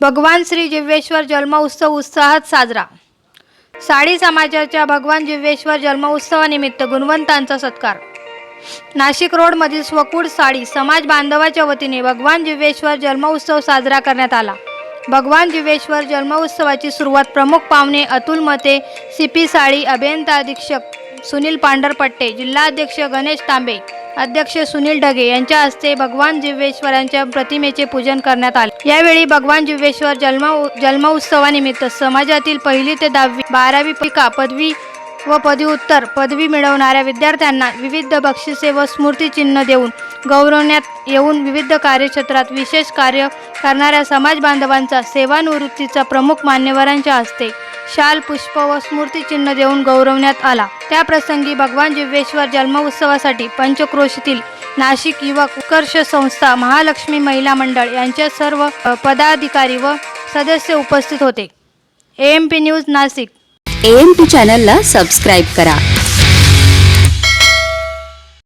भगवान श्री जिव्हेश्वर जन्मोत्सव उत्साहात साजरा. साडी समाजाच्या भगवान जिव्हेश्वर जन्मोत्सवानिमित्त गुणवंतांचा सत्कार. नाशिक रोडमधील स्वकूड साडी समाज बांधवाच्या वतीने भगवान जिव्हेश्वर जन्मोत्सव साजरा करण्यात आला. भगवान जिव्हेश्वर जन्मोत्सवाची सुरुवात प्रमुख पाहुणे अतुल मते सी पी साळी अभियंता अधीक्षक सुनील पांढरपट्टे जिल्हाध्यक्ष गणेश तांबे अध्यक्ष सुनील ढगे यांच्या हस्ते भगवान जिव्हेश्वरांच्या प्रतिमेचे पूजन करण्यात आले. यावेळी भगवान जिव्हेश्वर जन्म जन्मोत्सवानिमित्त समाजातील पहिली ते दहावी बारावी पिका पदवी व पदव्युत्तर पदवी मिळवणाऱ्या विद्यार्थ्यांना विविध बक्षिसे व स्मृतिचिन्ह देऊन गौरवण्यात येऊन विविध कार्यक्षेत्रात विशेष कार्य करणाऱ्या समाज बांधवांचा सेवानिवृत्तीचा प्रमुख मान्यवरांच्या हस्ते शाल पुष्प व स्मृतिचिन्ह देऊन गौरवण्यात आला. त्याप्रसंगी भगवान जिव्हेश्वर जन्मोत्सवासाठी पंचक्रोशीतील नाशिक युवक उत्कर्ष संस्था महालक्ष्मी महिला मंडळ यांच्या सर्व पदाधिकारी व सदस्य उपस्थित होते. A M P news Nashik. A M P चॅनलला सबस्क्राईब करा.